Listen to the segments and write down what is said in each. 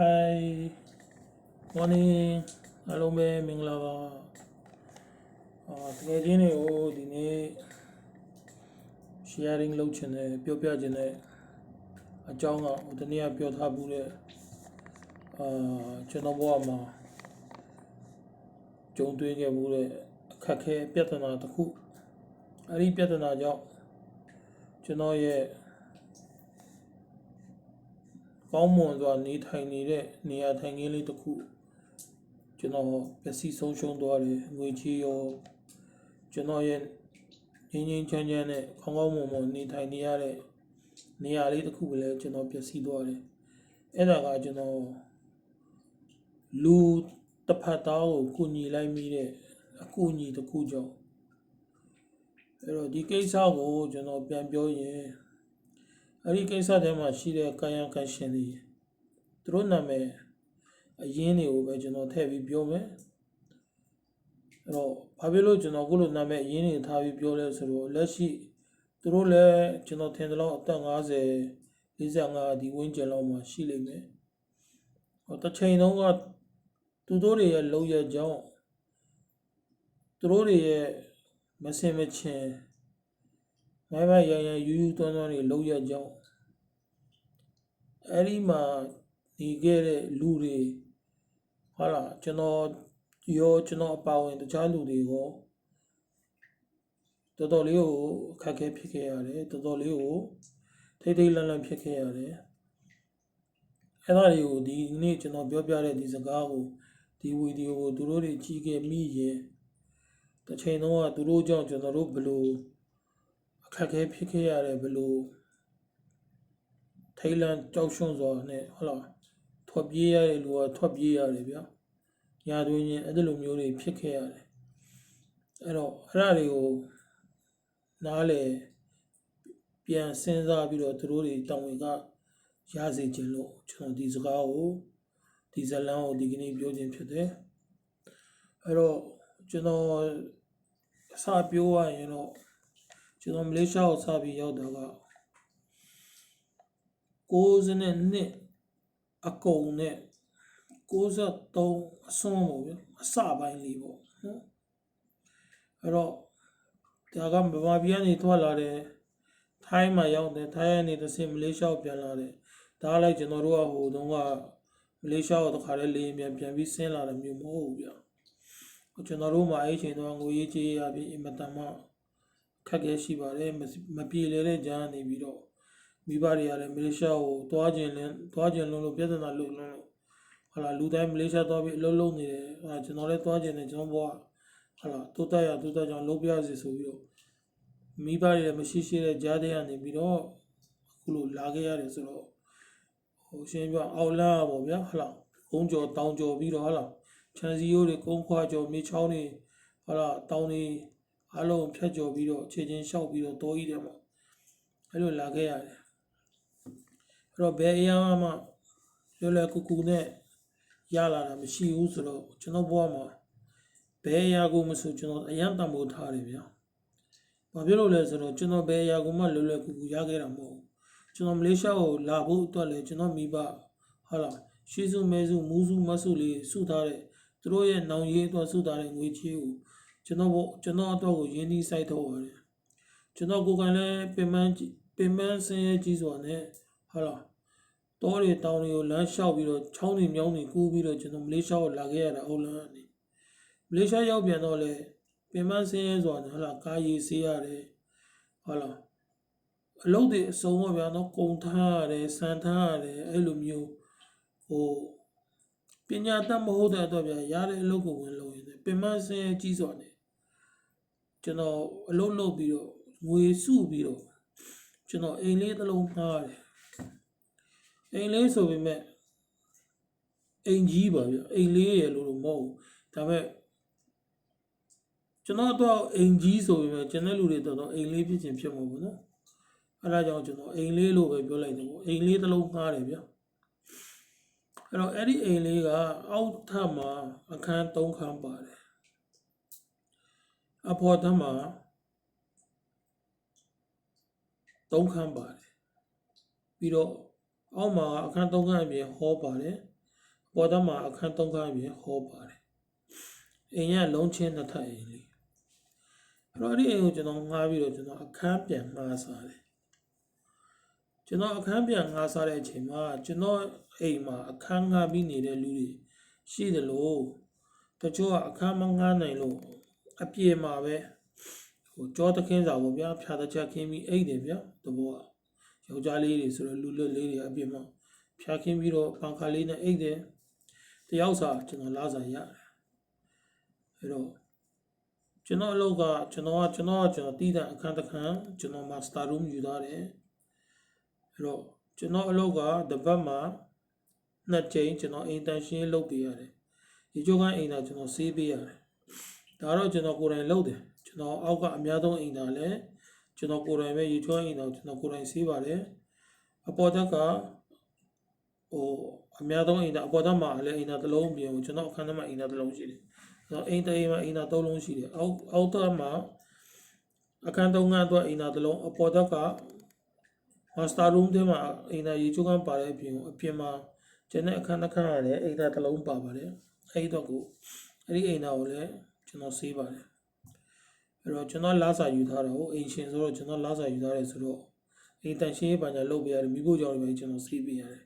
Hi morning အားလုံးပဲမင်္ဂလာပါအာတကယ်ချင်းတွေကိုဒီနေ့ sharing လုပ်ချင်တယ်ပြောပြချင်တဲ့အကြောင်းကဟိုတနေ့ကပြောထားမှုတဲ့အာကျွန်တော်ဘဝမှာကြုံတွေ့ခဲ့မှုတဲ့အခက်အခဲပြဿနာတစ်ခုအဲ့ဒီပြဿနာကြောင့်ကျွန်တော်ရဲ့ ကောင်းမွန်စွာနေထိုင်နေတဲ့နေရာထိုင်ခင်းလေးတစ်ခုကျွန်တော်ပျက်စီးဆုံးရှုံးသွားတယ်ငွေချေးရောကျွန်တော်ရဲ့ငင်းငင်းချမ်းချမ်းနဲ့ခေါင်းကောင်းမွန်မွန်နေထိုင်နေရတဲ့နေရာလေးတစ်ခုပဲလည်းကျွန်တော်ပျက်စီးသွားတယ်အဲ့ဒါကကျွန်တော်လူတစ်ဖက်သားကိုကူညီလိုက်မိတဲ့အကူအညီတစ်ခုကြောင့်အဲ့တော့ဒီကိစ္စကိုကျွန်တော်ပြန်ပြောရင် အဲ့ဒီကိစ္စထဲမှာရှိတဲ့ကာယကံရှင်တွေသူတို့နာမည်အရင်းတွေကိုပဲကျွန်တော်ထည့်ပြီးပြောမယ်အဲ့တော့ဘာဖြစ်လို့ကျွန်တော်ခုလိုနာမည်အရင်းတွေထားပြီးပြောလဲဆိုတော့လက်ရှိသူတို့လည်းကျွန်တော်ထင်တယ်လို့အသက်50 45ဒီဝန်းကျင်လောက်မှာရှိလိမ့်မယ်ဟောတစ်ချိန်လုံးကသူတို့တွေရဲ့လုံရကြောင်းသူတို့တွေရဲ့မစင်မချင် မိုင်းမိုင်းရရယူယူသွန်းသွန်းတွေလုံရကြောင်းအဲ့ဒီမှာဒီခဲ့တဲ့လူတွေဟုတ်လားကျွန်တော်ရောကျွန်တော်အပါဝင်တခြားလူတွေကိုတော်တော်လေးကိုအခက်အခဲဖြစ်ခဲ့ရတယ်တော်တော်လေးကိုထိတ်ထိတ်လန့်လန့်ဖြစ်ခဲ့ရတယ်အဲ့ဒါတွေကိုဒီနေ့ကျွန်တော်ပြောပြတဲ့ဒီစကားကိုဒီဗီဒီယိုကိုသူတို့တွေကြည့်ခဲ့မိရင်တစ်ချိန်လုံးကသူတို့ကြောင့်ကျွန်တော်တို့ဘယ်လို အခက်အခဲဖြစ်ခဲ့ရတယ်ဘယ်လိုထိတ်လန့်ကြောက်ရွံ့စွာနဲ့ဟုတ်လားထွက်ပြေးရတဲ့လူကထွက်ပြေးရတယ်ဗျာညာတွင်ချင်းအဲ့ဒီလိုမျိုးတွေဖြစ်ခဲ့ရတယ်အဲ့တော့အဲ့ဒါတွေကိုနားလေပြန်စဉ်းစားပြီးတော့သူတို့တွေတောင်းဝင်ကရစေခြင်းလို့ကျွန်တော်ဒီစကားကိုဒီဇလန်းကိုဒီကနေ့ပြောခြင်းဖြစ်တယ်အဲ့တော့ကျွန်တော်အစပြောရရင်တော့ ကျွန်တော်မလေးရှားကိုစပြီးရောက်တာက62အကုန်နဲ့63အစွန်းပေါ့ဗျာအစပိုင်းလေးပေါ့နော်အဲ့တော့ဒါကဗမာပြည်ကနေထွက်လာတယ်ထိုင်းမှာရောက်တယ်ထိုင်းကနေတစ်ဆင့်မလေးရှားကိုပြန်လာတယ်ဒါလိုက်ကျွန်တော်တို့ကဟိုတုန်းကမလေးရှားကိုတခါတည်းလေယာဉ်ပြန်ပြန်ပြီးဆင်းလာတယ်မျိုးမဟုတ်ဘူးဗျာကျွန်တော်တို့မှာအဲ့ချိန်တော့ငွေရေးကြေးရပြီးအင်မတန်မှ ခက်ခဲရှိပါတယ်မမပြေလေတဲ့ကြားနေပြီးတော့မိဘတွေကလည်းမလေးရှားကိုသွားခြင်းလဲသွားခြင်းလုံးလို့ပြဿနာလို့လုံးလို့ဟာလာလူတိုင်းမလေးရှားသွားပြီးအလုံးလုံးနေတယ်ဟာကျွန်တော်လည်းသွားခြင်းနဲ့ကျွန်တော်ဘွားဟာလာတိုးတက်ရတိုးတက်ကြောင်လုံးပြစီဆိုပြီးတော့မိဘတွေလည်းမရှိရှိတဲ့ကြားတဲ့ကနေပြီးတော့အခုလိုလာခဲ့ရတယ်ဆိုတော့ဟိုရှင်းပြအောက်လာပေါ့ဗျာဟာလာကုန်းကျော်တောင်ကျော်ပြီးတော့ဟာလာခြံစည်းရိုးတွေကုန်းခွာကျော်မြေချောင်းတွေဟာလာတောင်တွေ အလုံးဖြတ်ကျော်ပြီးတော့ခြေချင်းလျှောက်ပြီးတော့တောကြီးတယ်မှာအဲ့လိုလာခဲ့ရတယ်အဲ့တော့ဘယ်အရာမှလွယ်လွယ်ကူကူနဲ့ရလာတာမရှိဘူးဆိုတော့ကျွန်တော်ဘဝမှာဘယ်အရာကိုမဆိုကျွန်တော်အယံတံမိုးထားတယ်ဗျာ။ဘာဖြစ်လို့လဲဆိုတော့ကျွန်တော်ဘယ်အရာကိုမှလွယ်လွယ်ကူကူရခဲ့တာမဟုတ်ဘူး။ကျွန်တော်မလေးရှားကိုလာဖို့အတွက်လည်းကျွန်တော်မိဘဟာလာရှေးစုမဲစုမူးစုမဆုလေးစုထားတဲ့သူတို့ရဲ့နောင်ရေးအတွက်စုထားတဲ့ငွေချေးကို ကျွန်တော်ဘောကျွန်တော်အတွက်ကိုရင်းနှီးစိုက်ထုတ်ရတယ်။ကျွန်တော်ကိုယ်ကလည်းပင်မပင်မဆင်းရဲကြီးစွာနဲ့ဟာလာတောတွေတောင်တွေကိုလမ်းလျှောက်ပြီးတော့ချောင်းတွေမြောင်းတွေကူးပြီးတော့ကျွန်တော်မလေးရှားကိုလာခဲ့ရတာအော်လန်ကနေမလေးရှားရောက်ပြန်တော့လေပင်မဆင်းရဲစွာနဲ့ဟလာကားရီဆေးရတယ်ဟုတ်လားအလုပ်တွေအစုံပေါ့ဗျာနော်ကုံထားရတယ်စံထားရတယ်အဲ့လိုမျိုးဟိုပညာတတ်မဟုတ်တဲ့အတွက်ဗျာရတဲ့အလုပ်ကိုဝင်လုပ်ရင်ပင်မဆင်းရဲကြီးစွာနဲ့ ကျွန်တော်အလုပ်လုပ်ပြီးတော့ငွေစုပြီးတော့ကျွန်တော်အိမ်လေးတစ်လုံးငှားရတယ်အိမ်လေးဆိုပေမဲ့အိမ်ကြီးပါဗျအိမ်လေးရလို့တော့မဟုတ်ဘူးဒါပေမဲ့ကျွန်တော်တော့အိမ်ကြီးဆိုပေမဲ့ကျွန်တဲ့လူတွေတော့အိမ်လေးဖြစ်ချင်းဖြစ်မှာပေါ့နော်အဲဒါကြောင့်ကျွန်တော်အိမ်လေးလို့ပဲပြောလိုက်တယ်ပေါ့အိမ်လေးတစ်လုံးငှားတယ်ဗျအဲ့တော့အဲ့ဒီအိမ်လေးကအောက်ထပ်မှာအခန်း၃ခန်းပါတယ် အဖော်ထပ်မှာ၃ခန်းပါတယ်ပြီးတော့အောက်မှာအခန်းသုံးခန်းအပြင်ဟောပါတယ်ပေါ်သားမှာအခန်း၃ခန်းအပြင်ဟောပါတယ်အိမ်ကလုံးချင်းနှစ်ထပ်အိမ်လေးအဲ့တော့အဲ့ဒီအိမ်ကိုကျွန်တော်ငှားပြီးတော့ကျွန်တော်အခန်းပြန်ငှားစားတယ်ကျွန်တော်အခန်းပြန်ငှားစားတဲ့အချိန်မှာကျွန်တော်အိမ်မှာအခန်းငှားပြီးနေတဲ့လူတွေရှိတယ်လို့တချို့ကအခန်းမငှားနိုင်လို့ အပြေမှာပဲဟိုကြောသခင်းစာပေါ့ဗျာဖြာတချက်ခင်းပြီးအိတ်တယ်ဗျာတဘောကယောက်ျားလေးတွေဆိုတော့လူလွတ်လေးတွေအပြေမှာဖြာခင်းပြီးတော့ပန်ခါလေးနဲ့အိတ်တယ်တယောက်စာကျွန်တော်လာစာရတယ်အဲ့တော့ကျွန်တော်အလုပ်ကကျွန်တော်ကကျွန်တော်ကကျွန်တော်တည်တဲ့အခန်းတစ်ခန်းကျွန်တော် master room ယူထားတယ်အဲ့တော့ကျွန်တော်အလုပ်ကတစ်ပတ်မှာနှစ်ကြိမ်ကျွန်တော်အိမ်တန်ရှင်းလုပ်ပေးရတယ်ဒီကြိုးကအိမ်သာကျွန်တော်ဆေးပေးရတယ် ဒါတော့ကျွန်တော်ကိုယ်တိုင်လုပ်တယ်ကျွန်တော်အောက်ကအများဆုံးအိမ်သာလဲကျွန်တော်ကိုယ်တိုင်ပဲရေချောအိမ်သာကျွန်တော်ကိုယ်တိုင်ဆေးပါတယ်အပေါ်တက်ကဟိုအများဆုံးအိမ်သာအပေါ်တက်မှာလည်းအိမ်သာတစ်လုံးပြင်ကိုကျွန်တော်အခန်းထဲမှာအိမ်သာတစ်လုံးရှိတယ်ဆိုတော့အိမ်တစ်အိမ်မှာအိမ်သာသုံးလုံးရှိတယ်အောက်အောက်တက်မှာအခန်းသုံးခန်းအတွက်အိမ်သာတစ်လုံးအပေါ်တက်က master room ထဲမှာအိမ်သာရေချိုးကန်းပါတဲ့အပြင်ကိုအပြင်မှာကျန်တဲ့အခန်းတစ်ခန်းရတယ်အိမ်သာတစ်လုံးပါပါတယ်အဲ့ဒီတော့ကိုအဲ့ဒီအိမ်သာကိုလည်း ကျွန်တော်ဆေးပါတယ်အဲ့တော့ကျွန်တော်လာစာယူထားတာကိုအိမ်ရှင်ဆိုတော့ကျွန်တော်လာစာယူထားတယ်ဆိုတော့အိမ်တန်ရှင်းရေးပညာလုပ်ပေးရတယ်မိဖို့ကြောင့်လည်းကျွန်တော်ဆေးပေးရတယ်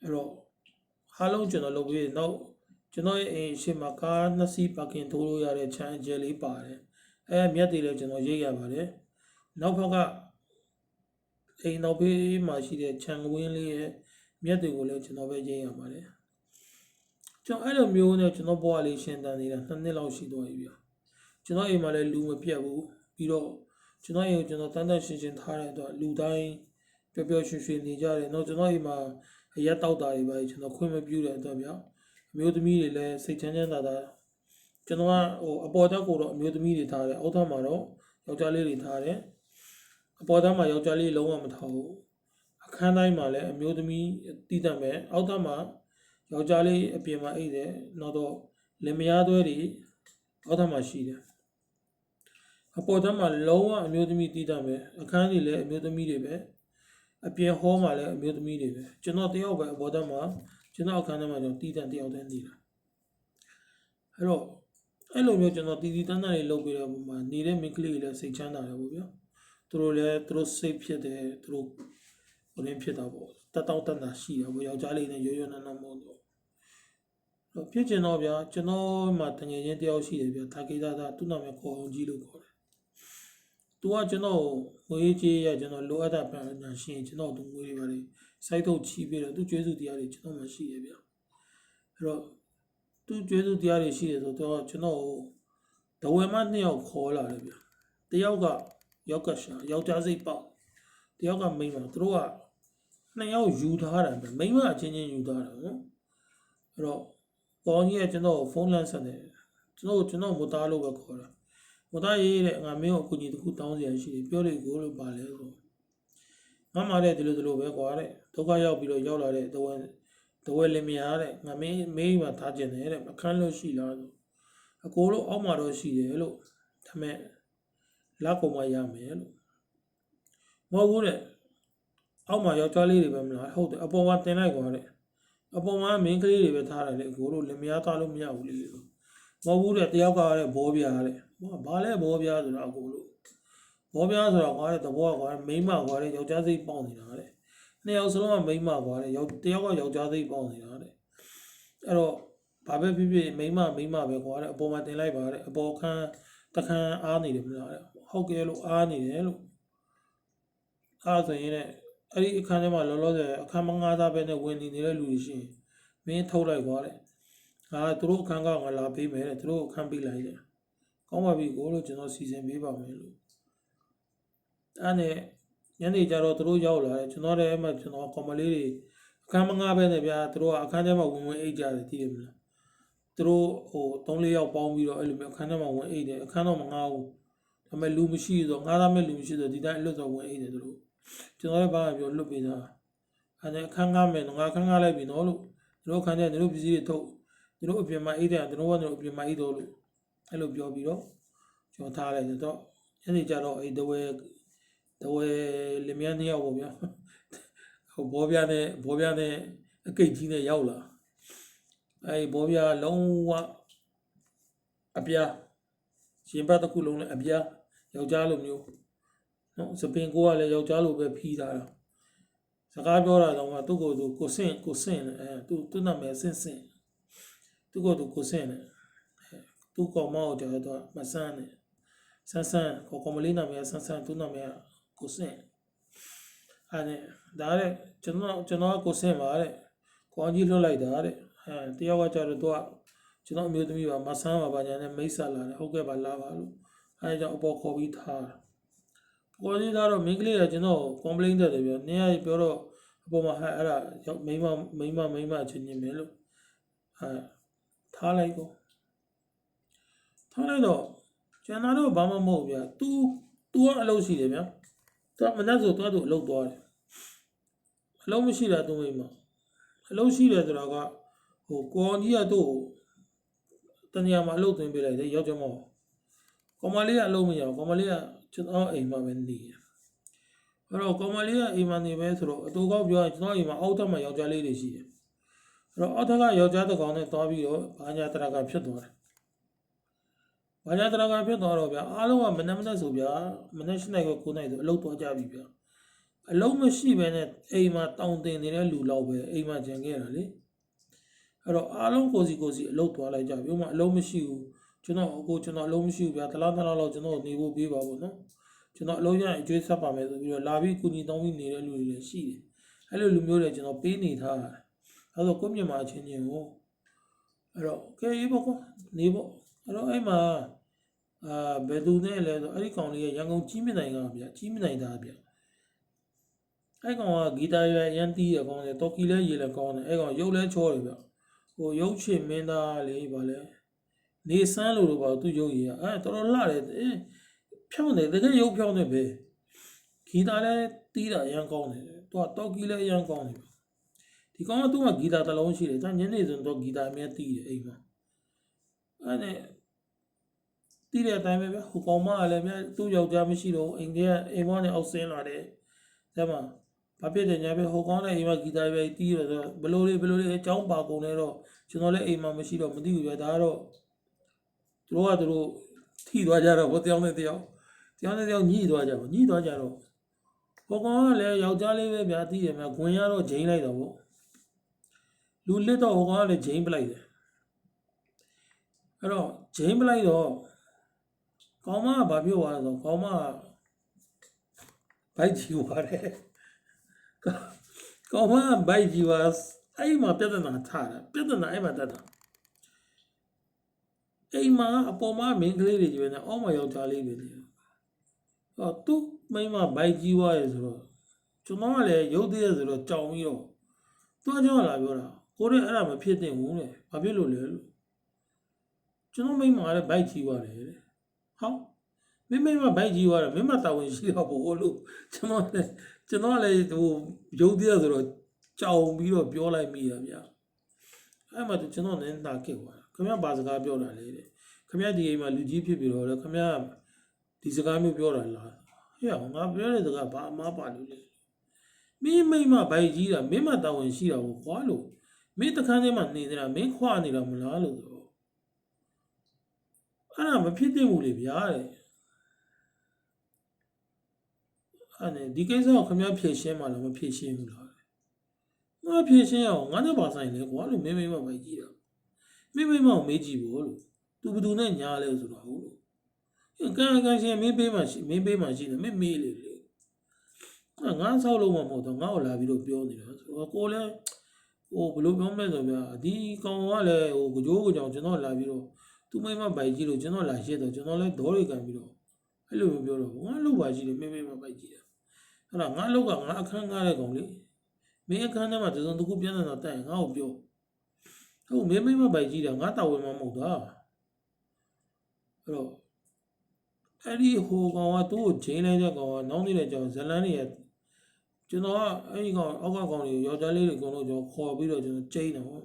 အဲ့တော့အားလုံးကျွန်တော်လုပ်ပေးတယ်နောက်ကျွန်တော်ရဲ့အိမ်ရှင်မှာကားနှစ်စီးပါကင်ထိုးလို့ရတဲ့ခြံအကျယ်လေးပါတယ်အဲမြက်တွေလည်းကျွန်တော်ရိတ်ရပါတယ်နောက်ဘက်ကအိမ်နောက်ဘေးမှာရှိတဲ့ခြံဝင်းလေးရဲ့မြက်တွေကိုလည်းကျွန်တော်ပဲရိတ်ရပါတယ် ကျွန်တော်အဲ့လိုမျိုးနဲ့ကျွန်တော်ဘဝလေးရှင်းတန်နေတာနှစ်နှစ်လောက်ရှိသွားပြီဗျာကျွန်တော်အိမ်မှာလည်းလူမပြတ်ဘူးပြီးတော့ကျွန်တော်အိမ်ကိုကျွန်တော်တန်းတန်းရှင်းရှင်းထားတဲ့အတွက်လူတိုင်းပျော်ပျော်ရွှင်ရွှင်နေကြတယ်နောက်ကျွန်တော်အိမ်မှာအရက်တောက်တာတွေပါကျွန်တော်ခွင့်မပြုတဲ့အတွက်ဗျာအမျိုးသမီးတွေလည်းစိတ်ချမ်းချမ်းသာသာကျွန်တော်ကဟိုအပေါ်တက်ကိုတော့အမျိုးသမီးတွေထားတယ်အောက်ထပ်မှာတော့ယောက်ျားလေးတွေထားတယ်အပေါ်တက်မှာယောက်ျားလေးလုံးဝမထားဘူးအခန်းတိုင်းမှာလည်းအမျိုးသမီးတည်တတ်မယ်အောက်ထပ်မှာ ယောက်ျားလေးအပြင်မှာအိတ်တယ်နောက်တော့လင်မယားသွဲတွေအောက်ထပ်မှာရှိတယ်အပေါ်ထပ်မှာလုံးဝအမျိုးသမီးတည်တတ်မယ်အခန်းတွေလည်းအမျိုးသမီးတွေပဲအပြင်ဟောမှာလည်းအမျိုးသမီးတွေပဲကျွန်တော်တယောက်ပဲအပေါ်ထပ်မှာကျွန်တော်အခန်းထဲမှာကျွန်တော်တည်တတ်တယောက်တည်းနေတာအဲ့တော့အဲ့လိုမျိုးကျွန်တော်တည်တည်တန်းတန်းလေးလုပ်ပြီးတော့ပုံမှာနေတဲ့မိန်းကလေးတွေလည်းစိတ်ချမ်းသာတယ်ပေါ့ဗျာသူတို့လည်းသူတို့စိတ်ဖြစ်တယ်သူတို့ဟိုရင်းဖြစ်တာပေါ့ တက်တောင့်တက်တာရှိတာပေါ့ယောက်ျားလေးနဲ့ရိုးရိုးနာနာမဟုတ်တော့တော့ဖြစ်ကျင်တော့ဗျာကျွန်တော်မှတငယ်ချင်းတယောက်ရှိတယ်ဗျာတာကိတာတာသူ့နာမည်ခေါ်အောင်ကြီးလို့ခေါ်တယ်။ तू ကကျွန်တော်ငွေကြေးရကျွန်တော်လိုအပ်တာပန်ညာရှိရင်ကျွန်တော်သူငွေတွေပါလေစိုက်ထုတ်ချီးပြီးတော့သူကျွေးစုတရားတွေကျွန်တော်မှရှိတယ်ဗျာ။အဲ့တော့သူကျွေးစုတရားတွေရှိတယ်ဆိုတော့ကျွန်တော်ဒဝဲမနှစ်ယောက်ခေါ်လာတယ်ဗျာ။တယောက်ကယောက်ကရှာယောက်ျားစိတ်ပေါက်တယောက်ကမိန်းမသူတို့က နှစ်ယောက်ယူထားတာပဲမိန်းမအချင်းချင်းယူထားတာနော်။အဲ့တော့ပေါင်းကြီးကကျွန်တော်ကိုဖုန်းလမ်းဆက်တယ်ကျွန်တော်ကျွန်တော်မသားလို့ပဲခေါ်တာမသားရေးတဲ့ငါမင်းကိုအကူကြီးတစ်ခုတောင်းစရာရှိတယ်ပြောလေကိုလို့ပါလဲဆိုငါမှလည်းဒီလိုဒီလိုပဲကွာတဲ့ဒုက္ခရောက်ပြီးတော့ရောက်လာတဲ့တဝဲတဝဲလင်မယားတဲ့ငါမင်းမေးမှထားကျင်တယ်တဲ့အခန်းလို့ရှိလားဆိုအကိုလို့အောက်မှာတော့ရှိတယ်လို့ဒါမဲ့လက်ကုန်မရမယ်လို့မဟုတ်ဘူးတဲ့ အောက်မှာယောက်ျားလေးတွေပဲမလားဟုတ်တယ်အပေါ်မှာတင်လိုက်ကွာတဲ့အပေါ်မှာမင်းကလေးတွေပဲထားတယ်လေအကိုတို့လင်မယားသားလို့မရဘူးလေဆိုမဟုတ်ဘူးတဲ့တယောက်ကတဲ့ဘောပြားတဲ့ဘာလဲဘောပြားဆိုတာအကိုတို့ဘောပြားဆိုတာကွာတဲ့တဘောကွာမိန်းမကွာတဲ့ယောက်ျားစိတ်ပေါက်နေတာတဲ့နှစ်ယောက်စလုံးကမိန်းမကွာတဲ့ယောက်တယောက်ကယောက်ျားစိတ်ပေါက်နေတာတဲ့အဲ့တော့ဘာပဲဖြစ်ဖြစ်မိန်းမမိန်းမပဲကွာတဲ့အပေါ်မှာတင်လိုက်ပါတဲ့အပေါ်ခန်းတခန်းအားနေတယ်မလားတဲ့ဟုတ်ကဲလို့အားနေတယ်လို့အားဆိုရင်တဲ့ အဲ့ဒီအခန်းထဲမှာလောလောဆယ်အခန်းမငါးသားပဲနဲ့ဝင်နေနေတဲ့လူတွေရှိရင်မင်းထုတ်လိုက်သွားတဲ့ငါသူတို့အခန်းကငါလာပေးမယ်တဲ့သူတို့အခန်းပေးလိုက်တယ်ကောင်းပါပြီကိုလို့ကျွန်တော်စီစဉ်ပေးပါမယ်လို့အဲ့နဲ့ညနေကျတော့သူတို့ရောက်လာတယ်ကျွန်တော်လည်းအဲ့မှာကျွန်တော်ကောင်မလေးတွေအခန်းမငါးပဲနဲ့ဗျာသူတို့ကအခန်းထဲမှာဝင်ဝင်အိတ်ကြတယ်သိတယ်မလားသူတို့ဟို၃၄ယောက်ပေါင်းပြီးတော့အဲ့လိုမျိုးအခန်းထဲမှာဝင်အိတ်တယ်အခန်းတော့မငါဘူးဒါပေမဲ့လူမရှိတော့ငါးသားမဲ့လူမရှိတော့ဒီတိုင်းအလွတ်တော့ဝင်အိတ်တယ်သူတို့ ကျွန်တော်လည်းဘာမှပြောလွတ်ပေးတာအဲဒါအခန်းကားမယ်ငါခန်းကားလိုက်ပြီနော်လို့တို့ခန်းတဲ့တို့ပစ္စည်းတွေထုတ်တို့အပြင်မှာအိတ်တယ်တို့ကတော့အပြင်မှာအိတ်တော့လို့အဲ့လိုပြောပြီးတော့ကျွန်တော်ထားလိုက်တော့ညနေကျတော့အဲ့တဝဲတဝဲလင်မယားနှစ်ယောက်ပေါ့ဗျာဟိုဘောပြားနဲ့ဘောပြားနဲ့အကိတ်ကြီးနဲ့ရောက်လာအဲဒီဘောပြားလုံးဝအပြားရှင်ဘတ်တစ်ခုလုံးနဲ့အပြားယောက်ျားလိုမျိုး နော်စပင်ကိုကလည်းယောက်ျားလိုပဲဖီးထားတာစကားပြောတာတော့ကသူ့ကိုယ်သူကိုစင့်ကိုစင့်နဲ့အဲသူသူ့နာမည်စင့်စင့်သူ့ကိုယ်သူကိုစင့်နဲ့အဲသူ့ကောင်မကိုကျတော့မဆန်းနဲ့ဆန်းဆန်းကိုကောင်မလေးနာမည်ဆန်းဆန်းသူ့နာမည်ကိုစင့်အဲနဲ့ဒါတဲ့ကျွန်တော်ကျွန်တော်ကိုစင့်ပါတဲ့ကိုအောင်ကြီးလွှတ်လိုက်တာတဲ့အဲတယောက်ကကျတော့သူကကျွန်တော်အမျိုးသမီးပါမဆန်းပါပါညာနဲ့မိတ်ဆက်လာတယ်ဟုတ်ကဲ့ပါလာပါလို့အဲကြောင့်အပေါ်ခေါ်ပြီးထားတာ ကိုကြီးသားတော့မိန်းကလေးကကျွန်တော် complain တက်တယ်ပြောနင်ကပြောတော့အပေါ်မှာဟာအဲ့ဒါရောက်မိမမိမမိမချင်းချင်းပဲလို့ဟာထားလိုက်တော့ထားလိုက်တော့ကျွန်တော်တို့ဘာမှမဟုတ်ဗျာ तू तू ကအလုပ်ရှိတယ်ဗျာသူကမနှက်ဆိုသွားသူအလုပ်သွားတယ်အလုပ်မရှိတာသူမိမအလုပ်ရှိတယ်ဆိုတော့ကဟိုကိုကြီးကသူ့ကိုတနေရာမှာအလုပ်သွင်းပေးလိုက်တယ်ရောက်ကြမောကောင်မလေးကအလုပ်မရဘူးကောင်မလေးက ကျွန်တော်အိမ်မှာပဲနေတယ်အဲ့တော့ကောင်မလေးကအိမ်မှာနေပဲဆိုတော့အတူကောက်ပြောရင်ကျွန်တော်အိမ်မှာအောက်ထပ်မှာယောက်ျားလေးတွေရှိတယ်အဲ့တော့အောက်ထပ်ကယောက်ျားတစ်ကောင်နဲ့တွားပြီးတော့ဘာညာတရကဖြစ်သွားတယ်ဘာညာတရကဖြစ်သွားတော့ဗျာအားလုံးကမနှမနှဆိုဗျာမနှရှိနိုင်ကိုကိုနိုင်ဆိုအလုပ်သွားကြပြီဗျာအလုံးမရှိပဲနဲ့အိမ်မှာတောင်းတင်နေတဲ့လူလောက်ပဲအိမ်မှာဂျန်ခဲ့တာလေအဲ့တော့အားလုံးကိုစီကိုစီအလုပ်သွားလိုက်ကြပြီဥပမာအလုံးမရှိဘူး ကျွန်တော်အခုကျွန်တော်အလုံးမရှိဘူးဗျာတလားတလားလောက်ကျွန်တော်နေဖို့ပေးပါဘူးနော်ကျွန်တော်အလုံးရရင်အကျွေးဆက်ပါမယ်ဆိုပြီးတော့လာပြီးကုညီတောင်းပြီးနေတဲ့လူတွေလည်းရှိတယ်အဲ့လိုလူမျိုးတွေကျွန်တော်ပေးနေထားတာအဲ့တော့ကိုမြန်မာချင်းချင်းကိုအဲ့တော့ကဲရေးပေါ့ကွာနေပေါ့အဲ့တော့အဲ့မှာအာဘယ်သူနဲ့လဲဆိုအဲ့ဒီကောင်လေးရရန်ကုန်ကြီးမြင့်နိုင်ကဗျာကြီးမြင့်နိုင်တာဗျာအဲ့ကောင်ကဂီတာရွယ်ရန်တီးရကောင်လေတော်ကီလဲရေလဲကောင်းတယ်အဲ့ကောင်ရုပ်လဲချောတယ်ဗျာဟိုရုပ်ချင်မင်းသားလေးပါလဲ နေဆန်းလို့တော့ပါသူရုပ်ရည်ကအဲတော်တော်လှတယ်အဲဖြောင်းတယ်တကယ်ရုပ်ဖြောင်းတယ်ပဲဂီတာလည်းတီးတာအရန်ကောင်းတယ်သူကတောက်ကီလည်းအရန်ကောင်းတယ်ဒီကောင်ကသူ့မှာဂီတာတစ်လုံးရှိတယ်ဒါညနေဆိုတော့ဂီတာအမြဲတီးတယ်အိမ်မှာအဲနဲ့တီးတဲ့အတိုင်းပဲဗျဟိုကောင်မကလည်းမြသူ့ယောက်ျားမရှိတော့အိမ်ထဲကအိမ်မောင်းနဲ့အောက်ဆင်းလာတယ်ဒါမှဘာဖြစ်တယ်ညာပဲဟိုကောင်နဲ့အိမ်မှာဂီတာပဲတီးရဆိုဘလို့လေးဘလို့လေးအကြောင်းပါကုန်နေတော့ကျွန်တော်လည်းအိမ်မှာမရှိတော့မသိဘူးဗျဒါကတော့ သူတို့ကသူတို့ထိသွားကြတော့ဘို့တယောက်နဲ့တယောက်တယောက်နဲ့တယောက်ညှိသွားကြပေါ့ညှိသွားကြတော့ဟိုကောင်ကလည်းယောက်ျားလေးပဲဗျာသိတယ်မြဂွင်ရတော့ဂျိန်းလိုက်တော့ဗောလူလစ်တော့ဟိုကောင်ကလည်းဂျိန်းပလိုက်တယ်အဲ့တော့ဂျိန်းပလိုက်တော့ကောင်းမကဘာပြောသွားလဲဆိုကောင်းမကဘိုက်ကြီးသွားတယ်ကောင်းမကဘိုက်ကြီးသွားအဲ့မှာပြဿနာထားတာပြဿနာအဲ့မှာတက်တာ အိမ်မှာအပေါ်မှာမင်းကလေးတွေကြီးပဲနဲ့အောက်မှာယောက်ျားလေးတွေနေဟောသူ့မိန်းမဘိုက်ကြီးွားရဲဆိုတော့ကျွန်တော်ကလည်းရုပ်သေးရဆိုတော့ကြောင်ပြီးတော့သူကကျွန်တော်လာပြောတာကိုရဲအဲ့ဒါမဖြစ်သင့်ဘူးလေဘာဖြစ်လို့လဲလို့ကျွန်တော်မိန်းမကလည်းဘိုက်ကြီးွားတယ်တဲ့ဟောမင်းမိန်းမဘိုက်ကြီးွားတယ်မင်းမတာဝန်ရှိတော့ဘူးလို့ကျွန်တော်လည်းကျွန်တော်လည်းဟိုရုပ်သေးရဆိုတော့ကြောင်ပြီးတော့ပြောလိုက်မိရဗျာအဲ့မှာကျွန်တော်လည်းနာခဲ့သွားတာခ င်ဗျဘာစကားပြောတာလဲတဲ့ခင်ဗျဒီအိမ်မှာလူကြီးဖြစ်ပြီးတော့လေခင်ဗျဒီစကားမျိုးပြောတာလားဟဲ့ငါပြောတဲ့စကားဘာအမားပါလို့လဲမင်းမိမဘိုက်ကြီးတာမင်းမတာဝန်ရှိတာကိုခွာလို့မင်းတခန်းထဲမှာနေနေတာမင်းခွာနေတာမလားလို့ဆိုအဲ့ဒါမဖြစ်သင့်ဘူးလေဗျာတဲ့အဲ့ဒါဒီကိစ္စကိုခင်ဗျဖြေရှင်းမှလားမဖြေရှင်းဘူးလားငါဖြေရှင်းရအောင်ငါနဲ့ပါဆိုင်လေကွာလို့မင်းမိမဘိုက်ကြီးတာ မိမိမောင်မေးကြည့်ဖို့လို့သူဘယ်သူနဲ့ညားလဲဆိုတော့ဟုတ်လို့ကံကံရှင်မင်းပေးမှရှိမင်းပေးမှရှိတယ်မင်းမေးလေလေငါဆောက်လို့မမဟုတ်တော့ငါ့ကိုလာပြီးတော့ပြောနေတာဆိုတော့ကိုလည်းဟိုဘယ်လိုပြောမလဲဆိုဗျာဒီကောင်ကလည်းဟိုကြိုးကြောင်ကျွန်တော်လာပြီးတော့သူမိမပိုက်ကြည့်လို့ကျွန်တော်လာရှင်းတော့ကျွန်တော်လည်းဒေါ်ရိကန်ပြီးတော့အဲ့လိုမျိုးပြောတော့ငါလုပ်ပါကြည့်တယ်မင်းမင်းမပိုက်ကြည့်တယ်အဲ့ဒါငါလောက်ကငါအခန်းကားတဲ့ကောင်လေမင်းအခန်းထဲမှာတစုံတစ်ခုပြန်နေတာတိုင်ငါ့ကိုပြော ဟုတ်မင်းမိမပိုက်ကြည့်တာငါတာဝန်မမဟုတ်တာအဲ့တော့အဲ့ဒီဟိုကောင်ကသူ့ကိုချိန်လိုက်တဲ့ကောင်ကနောင်းနေတဲ့ကြောင်ဇလန်းတွေကကျွန်တော်ကအဲ့ဒီကောင်အောက်ကကောင်တွေယောက်ျားလေးတွေအကုန်လုံးကျွန်တော်ခေါ်ပြီးတော့ကျွန်တော်ချိန်တယ်ဟောအဲ့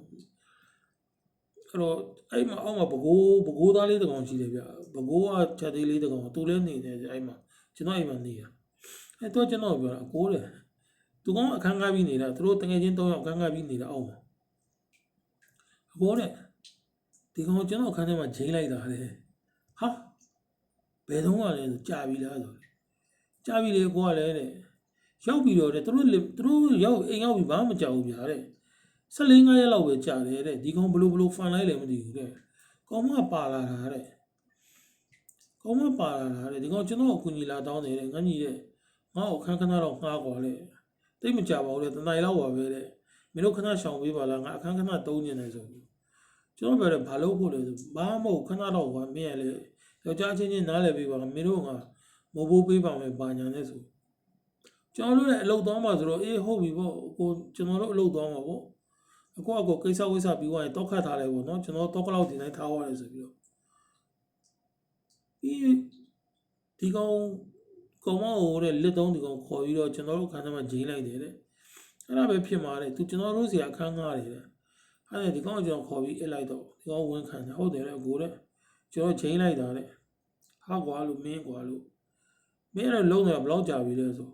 တော့အဲ့မှာအောက်မှာဘကိုးဘကိုးသားလေးတစ်ကောင်ရှိတယ်ဗျဘကိုးကချက်သေးလေးတစ်ကောင်သူလည်းနေတယ်အဲ့မှာကျွန်တော်အိမ်မှာနေရအဲ့တော့ကျွန်တော်ပြောတာအကိုးတယ်သူကောင်အခန်းကားပြီးနေတာသူတို့တငယ်ချင်း၃ယောက်အခန်းကားပြီးနေတာအောင်ပါ အဘောတဲ့ဒီကောင်ကျွန်တော်အခန်းထဲမှာဂျိမ်းလိုက်တာလေဟာဘယ်တော့မှလဲဆိုကြာပြီလားဆိုကြာပြီလေကိုကလည်းတဲ့ရောက်ပြီးတော့တဲ့သူတို့သူတို့ရောက်အိမ်ရောက်ပြီးဘာမှမကြောက်ဘူးဗျာတဲ့14 5ရက်လောက်ပဲကြာတယ်တဲ့ဒီကောင်ဘလို့ဘလို့ဖန်လိုက်လည်းမသိဘူးတဲ့ကောင်မပါလာတာတဲ့ကောင်မပါလာတာတဲ့ဒီကောင်ကျွန်တော်အကူညီလာတောင်းတယ်တဲ့ငါညီတဲ့ငါ့ကိုခန်းခဏတော့ငှားကွာလေတိတ်မကြပါဘူးလေတနိုင်လောက်ပါပဲတဲ့မင်းတို့ခဏရှောင်ပေးပါလားငါအခန်းခဏတုံးနေတယ်ဆိုပြီး ကျွန်တော်ပြောတယ်ဘာလို့ဖို့လဲဆိုဘာမှမဟုတ်ခဏတော့ကွာမင်းရလေယောက်ျားချင်းချင်းနားလည်ပေးပါမင်းတို့ကမဘိုးပေးပါမယ်ဘာညာလဲဆိုကျွန်တော်တို့လည်းအလုပ်သွားမှာဆိုတော့အေးဟုတ်ပြီပေါ့ကိုကျွန်တော်တို့အလုပ်သွားမှာပေါ့အခုအကောကိစ္စဝိစ္စပြီးသွားရင်တောက်ခတ်ထားလိုက်ပေါ့နော်ကျွန်တော်တော့ကလောက်ဒီတိုင်းထားရတယ်ဆိုပြီးတော့ဒီဒီကောင်ကောင်မဟိုတဲ့လက်သုံးဒီကောင်ခေါ်ပြီးတော့ကျွန်တော်တို့ခန်းထဲမှာဂျင်းလိုက်တယ်တဲ့အဲ့ဒါပဲဖြစ်မှာတဲ့သူကျွန်တော်တို့စီအခန်းကားတယ်တဲ့ အဲ့ဒါဒီကောင်ကျွန်တော်ခေါ်ပြီးအလိုက်တော့ဒီကောင်ဝင်ခံတယ်ဟုတ်တယ်လေကိုတဲ့ကျွန်တော်ဂျင်းလိုက်တာတဲ့ဟာကွာလို့မင်းကွာလို့မင်းအဲ့လုံးတယ်ဘယ်လောက်ကြာပြီလဲဆို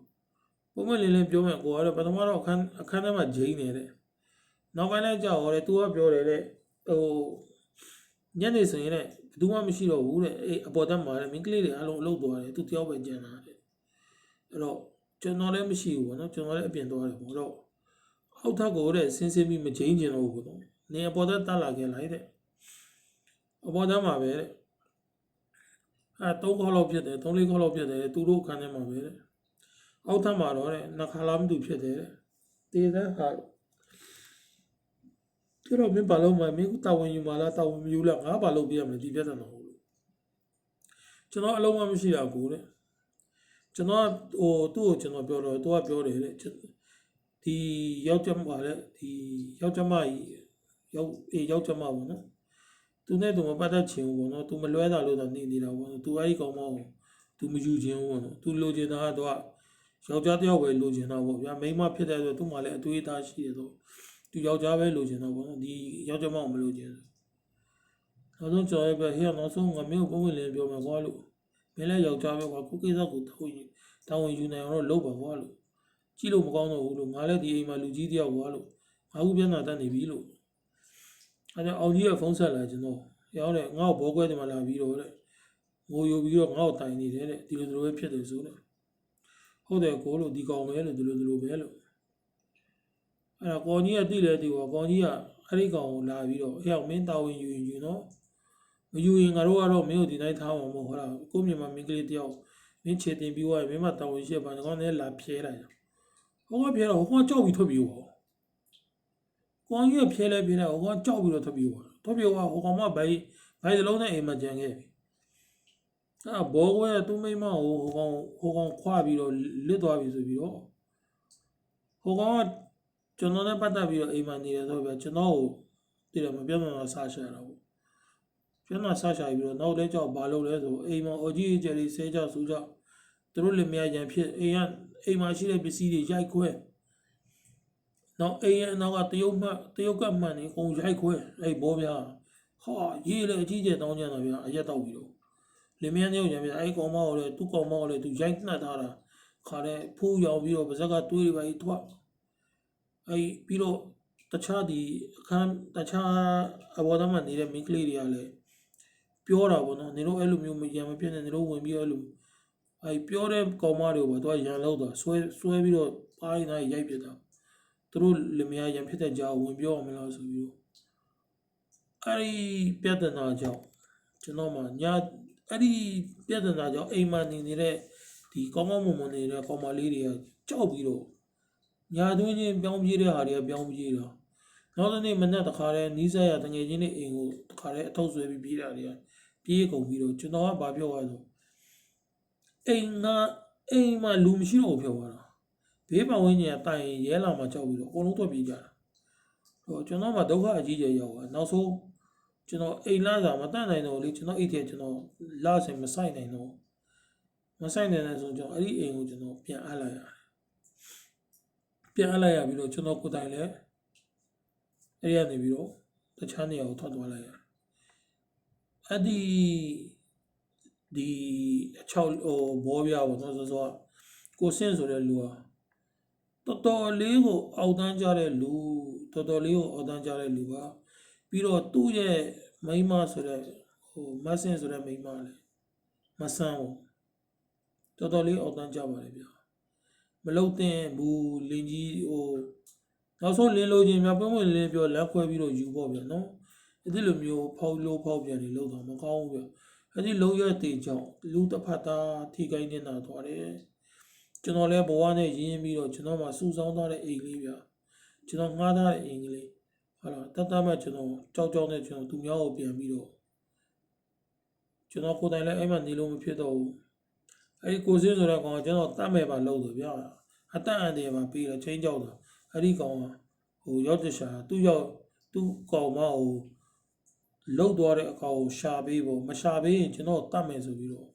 ပုံမှန်လေးလေးပြောမယ်ကိုကတော့ပထမတော့အခန်းအခန်းထဲမှာဂျင်းနေတဲ့နောက်ပိုင်းလည်းကြောက်ရတယ်သူကပြောတယ်တဲ့ဟိုညနေဆိုရင်တဲ့ဘယ်သူမှမရှိတော့ဘူးတဲ့အေးအပေါ်တက်မှာတဲ့မင်းကလေးတွေအလုံးအလုပ်သွားတယ်သူတယောက်ပဲကြံတာတဲ့အဲ့တော့ကျွန်တော်လည်းမရှိဘူးပေါ့နော်ကျွန်တော်လည်းအပြင်သွားတယ်ပေါ့တော့အောက်ထပ်ကိုတဲ့ဆင်းဆင်းပြီးမချင်းကျင်တော့ဘူးပေါ့နော် နေအပေါ်တက်တက်လာခဲ့လိုက်တဲ့အပေါ်တက်မှာပဲတဲ့အဲသုံးခေါက်လောက်ဖြစ်တယ်သုံးလေးခေါက်လောက်ဖြစ်တယ်သူတို့ခန်းထဲမှာပဲတဲ့အောက်ထပ်မှာတော့တဲ့နှစ်ခါလားမသိဖြစ်တယ်တဲ့တေးတဲ့ဟာကျတော့မင်းဘာလို့မမင်းကတာဝန်ယူမလားတာဝန်မယူလားငါဘာလို့ပြရမလဲဒီပြဿနာကိုကျွန်တော်အလုံးမမရှိတာကိုတဲ့ကျွန်တော်ဟိုသူ့ကိုကျွန်တော်ပြောတော့သူကပြောတယ်တဲ့ဒီယောက်ျားမလေဒီယောက်ျားမကြီး ယောက်အေးယောက်ျားမပေါ့နော်သူနဲ့သူမပတ်သက်ချင်ဘူးပေါ့နော်သူမလွဲတာလို့တော့နေနေတာပေါ့နော်သူအဲ့ဒီကောင်မကိုသူမယူခြင်းဘူးပေါ့နော်သူလိုချင်တာကတော့ယောက်ျားတယောက်ပဲလိုချင်တာပေါ့ဗျာမိန်းမဖြစ်တဲ့ဆိုသူ့မှာလည်းအသွေးအသားရှိတယ်ဆိုသူယောက်ျားပဲလိုချင်တာပေါ့နော်ဒီယောက်ျားမကိုမလိုချင်ဘူးနောက်ဆုံးကျော်ရဲ့ပဲဟေ့နောက်ဆုံးငါမျိုးပုံဝင်လင်းပြောမှာကွာလို့မင်းလည်းယောက်ျားပဲကွာခုကိစ္စကိုတောင်းရင်တောင်းဝင်ယူနိုင်အောင်တော့လုပ်ပါကွာလို့ကြည့်လို့မကောင်းတော့ဘူးလို့ငါလည်းဒီအိမ်မှာလူကြီးတယောက်ကွာလို့ငါခုပြန်လာတတ်နေပြီလို့ အဲဒါအောင်ကြီးကဖုန်းဆက်လာကျွန်တော်ရောက်တယ်ငါ့ကိုဘောကွဲတယ်မလာပြီးတော့တဲ့ငိုယူပြီးတော့ငါ့ကိုတိုင်နေတယ်တဲ့ဒီလိုလိုပဲဖြစ်တယ်ဆိုတဲ့ဟုတ်တယ်ကိုလို့ဒီကောင်ပဲလို့ဒီလိုဒီလိုပဲလို့အဲ့တော့ကောင်ကြီးကတိလဲတိကောကောင်ကြီးကအဲ့ဒီကောင်ကိုလာပြီးတော့အရောက်မင်းတာဝန်ယူရင်ယူနော်မယူရင်ငါတို့ကတော့မင်းတို့ဒီတိုင်းထားမှာမဟုတ်ဟုတ်လားကိုမြန်မာမင်းကလေးတယောက်မင်းခြေတင်ပြီးသွားရင်မင်းမတာဝန်ရှိပါနဲ့ကောင်နဲ့လာဖြဲလိုက်ဟိုကဖြဲတော့ဟိုကကြောက်ပြီးထွက်ပြီးသွား ကောင်ကြီးကဖြဲလဲဖြဲလဲဟိုကကြောက်ပြီးတော့ထွက်ပြီးသွားထွက်ပြီးသွားဟိုကောင်မဘိုင်ဘိုင်စလုံးနဲ့အိမ်မှာကြံခဲ့ပြီအဲ့ဘောကွဲသူ့မိမဟိုဟိုကောင်ဟိုကောင်ခွာပြီးတော့လစ်သွားပြီဆိုပြီးတော့ဟိုကောင်ကကျွန်တော်နဲ့ပတ်သက်ပြီးတော့အိမ်မှာနေတယ်ဆိုတော့ကျွန်တော်ကိုတည်တယ်မပြောမှမဆာရှာတာပေါ့ကျွန်တော်ဆာရှာပြီးတော့နောက်လဲကြောက်ဘာလုပ်လဲဆိုအိမ်မှာအော်ကြီးကျယ်လေးဆဲကြောက်စူးကြောက်သူတို့လည်းမရရန်ဖြစ်အိမ်ကအိမ်မှာရှိတဲ့ပစ္စည်းတွေရိုက်ခွဲ နောက်အိမ်ရဲ့နောက်ကတရုတ်မှတရုတ်ကမှန်နေကုန်ရိုက်ခွဲအဲ့ဘောဗျာဟာရေးလေအကြီးကျယ်တောင်းကြတာဗျာအရက်တော့ပြီးတော့လင်မယားတယောက်ရံပြအဲ့ကောင်မကိုလေသူ့ကောင်မကိုလေသူရိုက်နှက်ထားတာခါတဲ့ဖူးရောက်ပြီးတော့ပါဇက်ကတွေးတွေပါကြီးထွက်အဲ့ပြီးတော့တခြားဒီအခန်းတခြားအဘောသားမှနေတဲ့မိန်းကလေးတွေကလည်းပြောတာပေါ့နော်နေတို့အဲ့လိုမျိုးမရံမပြည့်နေနေတို့ဝင်ပြီးအဲ့လိုအဲ့ပြောတဲ့ကောင်မတွေကိုပါသူကရန်လောက်တာဆွဲဆွဲပြီးတော့ပါးရင်းသားရိုက်ပြတာ သူတို့လင်မယားရံဖြစ်တဲ့ကြောင်ဝင်ပြောအောင်မလားဆိုပြီးတော့အဲ့ဒီပြဿနာကြောင့်ကျွန်တော်မှညာအဲ့ဒီပြဿနာကြောင့်အိမ်မှာနေနေတဲ့ဒီကောင်းကောင်းမွန်မွန်နေတဲ့ကောင်မလေးတွေကကြောက်ပြီးတော့ညာသွင်းချင်းပြောင်းပြေးတဲ့ဟာတွေကပြောင်းပြေးတာနောက်တစ်နေ့မနက်တခါတည်းနီးစပ်ရတငယ်ချင်းတွေအိမ်ကိုတခါတည်းအထုပ်ဆွဲပြီးပြေးတာတွေကပြေးကုန်ပြီးတော့ကျွန်တော်ကဘာပြောရဆိုအိမ်ကအိမ်မှာလူမရှိတော့ဘူးပြောသွားတာ ဘေးပတ်ဝန်းကျင်ကတိုင်ရဲလာမှကြောက်ပြီးတော့အကုန်လုံးထွက်ပြေးကြတာဟိုကျွန်တော်မှဒုက္ခအကြီးကြီးရောက်သွားနောက်ဆုံးကျွန်တော်အိမ်လာစာမတတ်နိုင်တော့လေကျွန်တော်အိတ်ထဲကျွန်တော်လာစင်မဆိုင်နိုင်တော့မဆိုင်နိုင်တဲ့ဆိုကျွန်တော်အဲ့ဒီအိမ်ကိုကျွန်တော်ပြန်အပ်လိုက်ရတယ်ပြန်အပ်လိုက်ရပြီးတော့ကျွန်တော်ကိုယ်တိုင်လည်းအဲ့ဒီကနေပြီးတော့တခြားနေရာကိုထွက်သွားလိုက်ရတယ်အဲ့ဒီဒီ6ဟိုဘောပြားပေါ့နော်ဆိုဆိုကိုစင်းဆိုတဲ့လူဟာ တော်တော်လေးကိုအောက်တန်းကြတဲ့လူတော်တော်လေးကိုအောက်တန်းကြတဲ့လူပါပြီးတော့သူ့ရဲ့မိန်းမဆိုတဲ့ဟိုမဆင်ဆိုတဲ့မိန်းမလေမဆန်းဘူးတော်တော်လေးအောက်တန်းကြပါလေဗျာမလုတ်တဲ့ဘူးလင်းကြီးဟိုနောက်ဆုံးလင်းလို့ချင်းမြပွင့်ပွင့်လင်းပြောလက်ခွဲပြီးတော့ယူပေါ့ဗျာနော်ဒီလိုမျိုးဖောက်လို့ဖောက်ပြန်နေလို့တော့မကောင်းဘူးဗျာအဲ့ဒီလုံးရတဲ့ကြောင့်လူတစ်ဖက်သားထိခိုက်နေတာသွားတယ် ကျွန်တော်လည်းဘဝနဲ့ရင်းပြီးတော့ကျွန်တော်မှစူဆောင်းထားတဲ့အိမ်လေးဗျာကျွန်တော်ငှားထားတဲ့အိမ်ကလေးဟုတ်လားတတ်တတ်မှကျွန်တော်ကြောက်ကြောက်နဲ့ကျွန်တော်သူများကိုပြန်ပြီးတော့ကျွန်တော်ကိုယ်တိုင်လည်းအဲ့မှနေလို့မဖြစ်တော့ဘူးအဲ့ဒီကိုစင်းဆိုတဲ့ကောင်ကကျွန်တော်တတ်မဲ့ပါလို့ဆိုဗျာအတန်အန်တယ်မှာပြီးတော့ချင်းကြောက်တာအဲ့ဒီကောင်ကဟိုရောက်တရှာသူ့ရောက်သူ့ကောင်မဟိုလှုပ်သွားတဲ့အကောင်ကိုရှာပေးဖို့မရှာပေးရင်ကျွန်တော်တတ်မယ်ဆိုပြီးတော့အ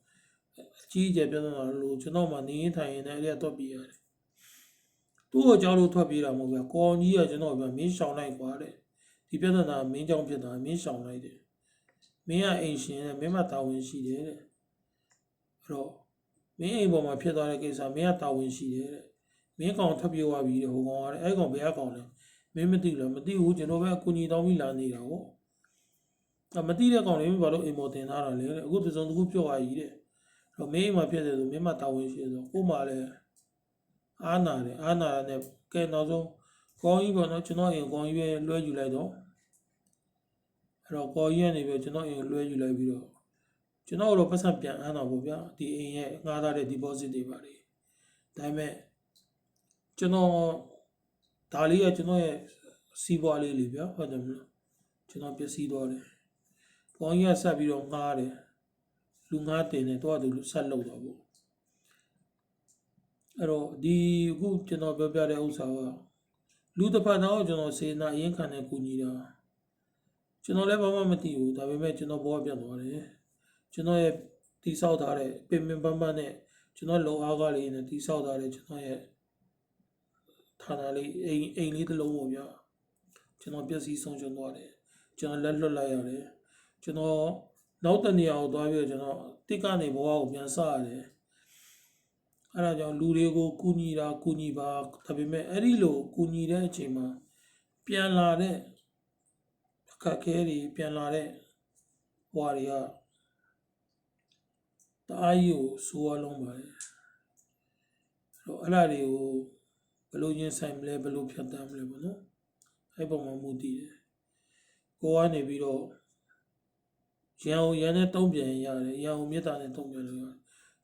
ကြီးအကျယ်ပြဿနာလို့ကျွန်တော်မှနေရင်ထိုင်ရင်လည်းအဲ့ဒါတော့ပြေးရတယ်။သူ့ကိုကြောက်လို့ထွက်ပြေးတာမဟုတ်ဗျာ။ကောင်းကြီးကကျွန်တော်ပြောမင်းရှောင်လိုက်ကွာတဲ့။ဒီပြဿနာမင်းကြောင့်ဖြစ်တာမင်းရှောင်လိုက်တယ်။မင်းကအိမ်ရှင်တဲ့မင်းမတာဝန်ရှိတယ်တဲ့။အဲ့တော့မင်းအိမ်ပေါ်မှာဖြစ်သွားတဲ့ကိစ္စမင်းကတာဝန်ရှိတယ်တဲ့။မင်းကောင်ထွက်ပြေးသွားပြီတဲ့ဟိုကောင်ကတဲ့အဲ့ကောင်ဘယ်ကကောင်လဲ။မင်းမသိဘူးလားမသိဘူးကျွန်တော်ပဲအကူကြီးတောင်းပြီးလာနေတာပေါ့။အမသိတဲ့ကောင်လေးဘာလို့အိမ်ပေါ်တင်ထားတာလဲတဲ့။အခုတစ်စုံတစ်ခုပြော့သွားကြီးတဲ့။ တော့မင်းအိမ်မှာဖြစ်တယ်ဆိုမင်းမတာဝန်ရှိတယ်ဆိုကို့မှာလည်းအားနာတယ်အားနာရတဲ့ကဲနောက်ဆုံးကောင်းကြီးပေါ့နော်ကျွန်တော်အိမ်ကောင်းကြီးပဲလွှဲယူလိုက်တော့အဲ့တော့ကောင်းကြီးကနေပြီးကျွန်တော်အိမ်ကိုလွှဲယူလိုက်ပြီးတော့ကျွန်တော်တို့ပတ်စံပြန်အားနာပေါ့ဗျာဒီအိမ်ရဲ့ငှားထားတဲ့ deposit တွေပါလေဒါပေမဲ့ကျွန်တော်ဒါလေးကကျွန်တော်ရဲ့စီးပွားလေးလေဗျာဟုတ်တယ်မလားကျွန်တော်ပျက်စီးသွားတယ်ကောင်းကြီးကဆက်ပြီးတော့ငှားတယ် လူငါးတင်နေတော့သူဆက်လုပ်တော့ဘူးအဲ့တော့ဒီအခုကျွန်တော်ပြောပြတဲ့ဥစ္စာကလူတစ်ဖက်တော့ကျွန်တော်စေနာအရင်ခံနေကူညီတာကျွန်တော်လည်းဘာမှမသိဘူးဒါပေမဲ့ကျွန်တော်ဘောပြတ်သွားတယ်ကျွန်တော်ရဲ့တိဆောက်ထားတဲ့ပင်ပင်ပန်းပန်းနဲ့ကျွန်တော်လုံအားကားလေးနဲ့တိဆောက်ထားတဲ့ကျွန်တော်ရဲ့ဌာနလေးအိမ်အိမ်လေးတစ်လုံးပေါ့ဗျာကျွန်တော်ပျက်စီးဆုံးရှုံးသွားတယ်ကျွန်တော်လက်လွတ်လိုက်ရတယ်ကျွန်တော် နောက်တနေရာကိုသွားပြီးတော့ကျွန်တော်တစ်ကနေဘဝကိုပြန်စရတယ်အဲ့ဒါကြောင့်လူတွေကိုကူညီတာကူညီပါဒါပေမဲ့အဲ့ဒီလိုကူညီတဲ့အချိန်မှာပြန်လာတဲ့အခက်အခဲတွေပြန်လာတဲ့ဘဝတွေကတအားကြီးကိုစိုးရလုံးပါတယ်အဲ့တော့အဲ့ဒါတွေကိုဘယ်လိုရင်ဆိုင်မလဲဘယ်လိုဖြတ်တန်းမလဲပေါ့နော်အဲ့ပုံမှာမူတည်တယ်ကိုကနေပြီးတော့ ရန်ကိုရန်နဲ့တုံးပြန်ရတယ်ရန်ကိုမေတ္တာနဲ့တုံးပြန်လို့ရတယ်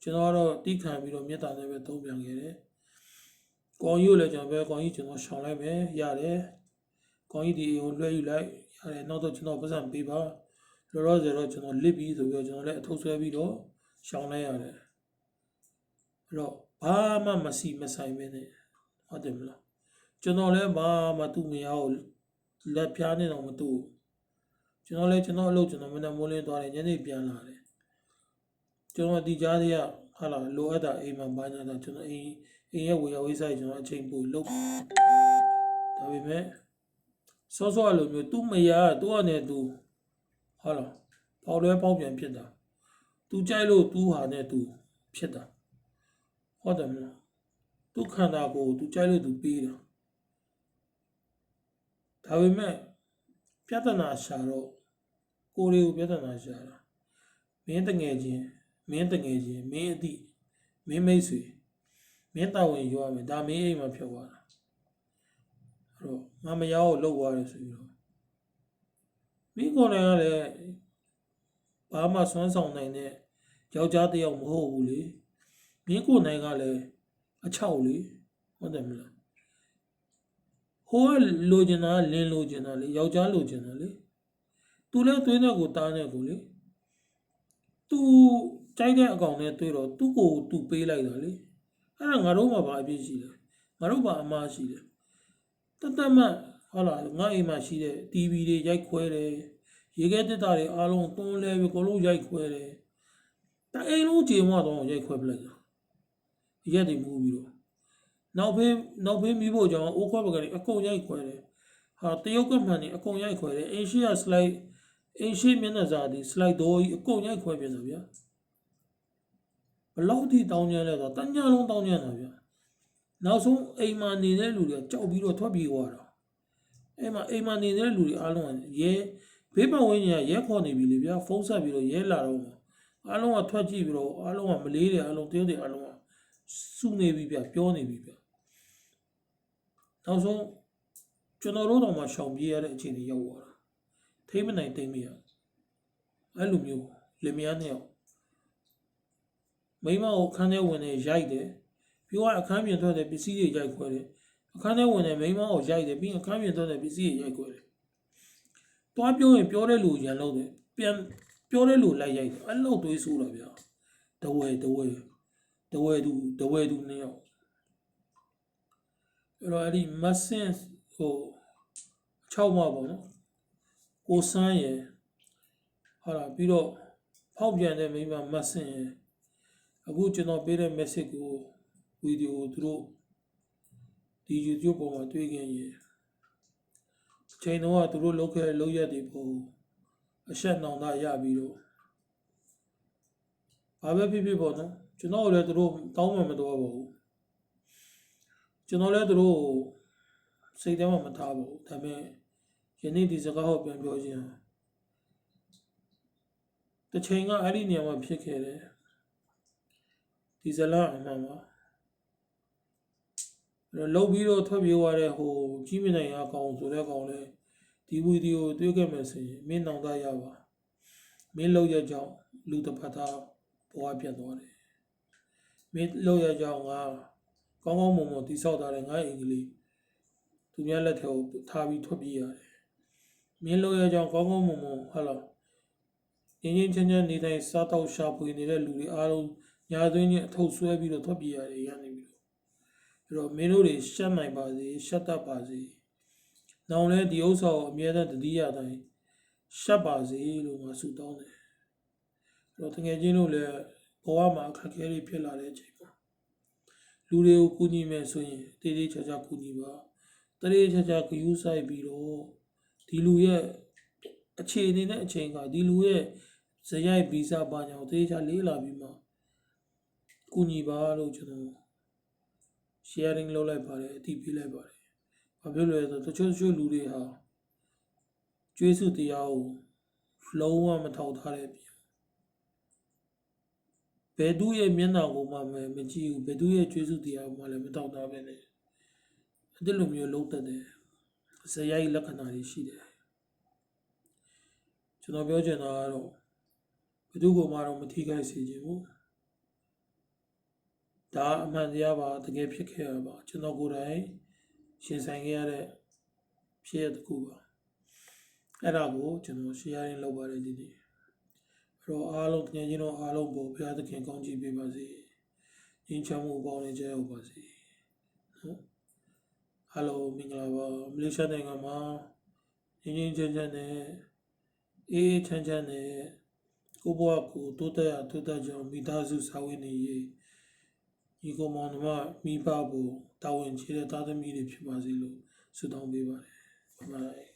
ကျွန်တော်ကတော့တိခံပြီးတော့မေတ္တာနဲ့ပဲတုံးပြန်ခဲ့တယ်ကောင်းကြီးကိုလည်းကျွန်တော်ပဲကောင်းကြီးကျွန်တော်ရှောင်လိုက်မယ်ရတယ်ကောင်းကြီးဒီကိုလွှဲယူလိုက်ရတယ်နောက်တော့ကျွန်တော်ပတ်စံပေးပါလောလောဆယ်တော့ကျွန်တော်လစ်ပြီးဆိုပြီးတော့ကျွန်တော်လည်းအထုပ်ဆွဲပြီးတော့ရှောင်လိုက်ရတယ်အဲ့တော့ဘာမှမစီမဆိုင်ပဲနဲ့ဟုတ်တယ်မလားကျွန်တော်လည်းဘာမှသူ့မရကိုလက်ပြားနေတော့မတူဘူး ကျွန်တော်လည်းကျွန်တော်အလုပ်ကျွန်တော်မနေ့မိုးလင်းသွားတယ်ညနေပြန်လာတယ်ကျွန်တော်ဒီကြားတွေကဟာလာလိုအပ်တာအိမ်မှာဘာညာတာကျွန်တော်အိမ်အိမ်ရဲ့ဝေယဝိဆိုင်ကျွန်တော်အချိန်ပို့လုပ်ဒါပေမဲ့စောစောလိုမျိုးသူ့မယားသူ့အနေနဲ့သူဟာလာပေါက်လွဲပေါက်ပြန်ဖြစ်တာသူကြိုက်လို့သူ့ဟာနဲ့သူဖြစ်တာဟုတ်တယ်မလားသူခန္ဓာကိုယ်သူကြိုက်လို့သူပေးတာဒါပေမဲ့ပြဿနာရှာတော့ ကိုယ်တွေကိုပြဿနာရှာတာမင်းတငယ်ချင်းမင်းတငယ်ချင်းမင်းအသည့်မင်းမိတ်ဆွေမင်းတာဝန်ယူရမယ်ဒါမင်းအိမ်မှာဖြစ်သွားတာအဲ့တော့ငါမယားကိုလှုပ်သွားတယ်ဆိုပြီးတော့မင်းကိုယ်တိုင်ကလည်းဘာမှစွမ်းဆောင်နိုင်တဲ့ယောက်ျားတစ်ယောက်မဟုတ်ဘူးလေမင်းကိုယ်တိုင်ကလည်းအချောက်လေဟုတ်တယ်မလားဟိုကလိုချင်တာလင်းလိုချင်တာလေယောက်ျားလိုချင်တာလေ သူလည်းသွေးနဲ့ကိုတားနဲ့ကိုလေသူကြိုက်တဲ့အကောင်နဲ့တွေ့တော့သူ့ကိုသူပေးလိုက်တာလေအဲ့ဒါငါတို့မှဘာအပြစ်ရှိလဲငါတို့ဘာအမှားရှိလဲတတ်တတ်မှဟုတ်လားငါအိမ်မှာရှိတဲ့ TV တွေရိုက်ခွဲတယ်ရေခဲတက်တာတွေအားလုံးသွန်းလဲပြီးကိုလုံးရိုက်ခွဲတယ်တအိမ်လုံးကြေမွတော့ရိုက်ခွဲပလိုက်တာရက်တွေမူပြီးတော့နောက်ဖေးနောက်ဖေးမိဖို့ကြောင့်အိုးခွဲပကလေးအကုန်ရိုက်ခွဲတယ်ဟာတရုတ်ကမှန်နေအကုန်ရိုက်ခွဲတယ်အင်ရှိရ slide အင်ရှိမျက်နှာစာဒီ slide တော့ကြီးအကုန်ရိုက်ခွဲပြန်တာဗျာဘလောက်ထိတောင်းကျမ်းလဲဆိုတော့တညလုံးတောင်းကျမ်းတာဗျာနောက်ဆုံးအိမ်မှာနေတဲ့လူတွေကကြောက်ပြီးတော့ထွက်ပြေးသွားတာအဲ့မှာအိမ်မှာနေတဲ့လူတွေအားလုံးကရဲဘေးပတ်ဝန်းကျင်ကရဲခေါ်နေပြီလေဗျာဖုန်းဆက်ပြီးတော့ရဲလာတော့မှာအားလုံးကထွက်ကြည့်ပြီးတော့အားလုံးကမလေးတွေအားလုံးတယောက်တွေအားလုံးကစုနေပြီဗျပြောနေပြီဗျနောက်ဆုံးကျွန်တော်တို့တော့မှရှောင်ပြေးရတဲ့အခြေအနေရောက်သွားတာ ထိမ့်မနိုင်တိမ့်မရအဲ့လိုမျိုးလင်မယားနှစ်ယောက်မိန်းမကိုခန်းထဲဝင်နေရိုက်တယ်ပြီးတော့အခန်းပြင်ထွက်တယ်ပစ္စည်းတွေရိုက်ခွဲတယ်အခန်းထဲဝင်နေမိန်းမကိုရိုက်တယ်ပြီးရင်အခန်းပြင်ထွက်တယ်ပစ္စည်းတွေရိုက်ခွဲတယ်တွားပြောရင်ပြောတဲ့လူရန်လို့တယ်ပြန်ပြောတဲ့လူလိုက်ရိုက်တယ်အဲ့လိုသွေးဆိုးတာဗျာတဝဲတဝဲတဝဲသူတဝဲသူနှစ်ယောက်အဲ့တော့အဲ့ဒီမဆင်ဟို6မှာပေါ့နော် ကိုစန်းရယ်ဟာလာပြီးတော့ဖောက်ပြန်တဲ့မိန်းမမဆင်ရယ်အခုကျွန်တော်ပေးတဲ့ message ကိုဗီဒီယိုသူတို့ဒီ YouTube ပေါ်မှာတွေ့ခင်ရယ်အချိန်တော့ကသူတို့လုပ်ခဲ့တဲ့လုပ်ရက်တွေပုံအဆက်နောင်တာရပြီးတော့ဘာပဲဖြစ်ဖြစ်ပေါ့နော်ကျွန်တော်လည်းသူတို့တောင်းမှမတော်ပါဘူးကျွန်တော်လည်းသူတို့စိတ်ထဲမှာမထားပါဘူးဒါပေမဲ့ ယနေ့ဒီစကားကိုပြန်ပြောခြင်းတစ်ချိန်ကအဲ့ဒီနေရာမှာဖြစ်ခဲ့တယ်ဒီဇလာအမှန်ပါအဲ့တော့လှုပ်ပြီးတော့ထွက်ပြေးသွားတဲ့ဟိုကြီးမြင့်နိုင်အကောင်ဆိုတဲ့ကောင်လဲဒီဗီဒီယိုတွေ့ခဲ့မယ်ဆိုရင်မင်းနောင်တရပါမင်းလောက်ရကြောင်းလူတစ်ဖက်သားဘဝပြတ်သွားတယ်မင်းလောက်ရကြောင်းငါကောင်းကောင်းမွန်မွန်တိဆောက်ထားတဲ့ငါအိမ်ကလေးသူများလက်ထဲကိုထားပြီးထွက်ပြေးရတယ် မင်းလောက်ရကြောင်းကောင်းကောင်းမွန်မွန်ဟာလားငင်းငင်းချမ်းချမ်းနေတိုင်းစားတော့ရှာဖွေနေတဲ့လူတွေအားလုံးညာသွင်းချင်းအထုပ်ဆွဲပြီးတော့ထွက်ပြေးရတယ်ရနေပြီလို့အဲ့တော့မင်းတို့တွေရှက်နိုင်ပါစေရှက်တတ်ပါစေနောင်လဲဒီဥစ္စာကိုအမြဲတမ်းတတိယတိုင်းရှက်ပါစေလို့ငါဆုတောင်းတယ်အဲ့တော့တကယ်ချင်းတို့လည်းဘဝမှာအခက်အခဲတွေဖြစ်လာတဲ့အချိန်မှာလူတွေကိုကူညီမယ်ဆိုရင်တေးသေးချာချာကူညီပါတရေချာချာဂယူးဆိုင်ပြီးတော့ ဒီလူရဲ့အခြေအနေနဲ့အချိန်ကဒီလူရဲ့ဇယိုက်ဗီဇဘာညာကိုတေးချာလေးလာပြီးမှကူညီပါလို့ကျွန်တော် sharing လုပ်လိုက်ပါတယ်အတိပေးလိုက်ပါတယ်။ဘာဖြစ်လို့လဲဆိုတော့တချို့တချို့လူတွေဟာကျွေးစုတရားကိုလုံးဝမထောက်ထားတဲ့ပြင်ဘယ်သူရဲ့မျက်နှာကိုမှမမကြည့်ဘူးဘယ်သူရဲ့ကျွေးစုတရားကိုမှလည်းမထောက်ထားပဲနဲ့အဲ့ဒီလိုမျိုးလုံးသက်တယ် ဇယိုက်လက္ခဏာတွေရှိတယ်ကျွန်တော်ပြောချင်တာကတော့ဘယ်သူကမှတော့မထိခိုက်စေချင်ဘူးဒါအမှန်တရားပါတကယ်ဖြစ်ခဲ့ရပါကျွန်တော်ကိုယ်တိုင်ရှင်ဆိုင်ခဲ့ရတဲ့ဖြစ်ရတစ်ခုပါအဲ့ဒါကိုကျွန်တော် sharing လုပ်ပါတယ်ဒီနေ့အဲ့တော့အားလုံးတကယ်ချင်းတော့အားလုံးပေါ်ဘုရားသခင်ကောင်းချီးပေးပါစေငြိမ်းချမ်းမှုပေါင်းနဲ့ကြရောက်ပါစေနော် ဟယ်လိုမင်္ဂလာပါမလေးရှားနိုင်ငံမှာငြိမ်းငြိမ်းချမ်းချမ်းနဲ့အေးအေးချမ်းချမ်းနဲ့ကိုယ့်ဘဝကိုတိုးတက်ရတိုးတက်ကြောင်းမိသားစုစာဝင်နေရေးဒီကောင်မောင်နှမမိဘကိုတာဝန်ချေတဲ့သားသမီးတွေဖြစ်ပါစေလို့ဆုတောင်းပေးပါတယ်။ဘိုင်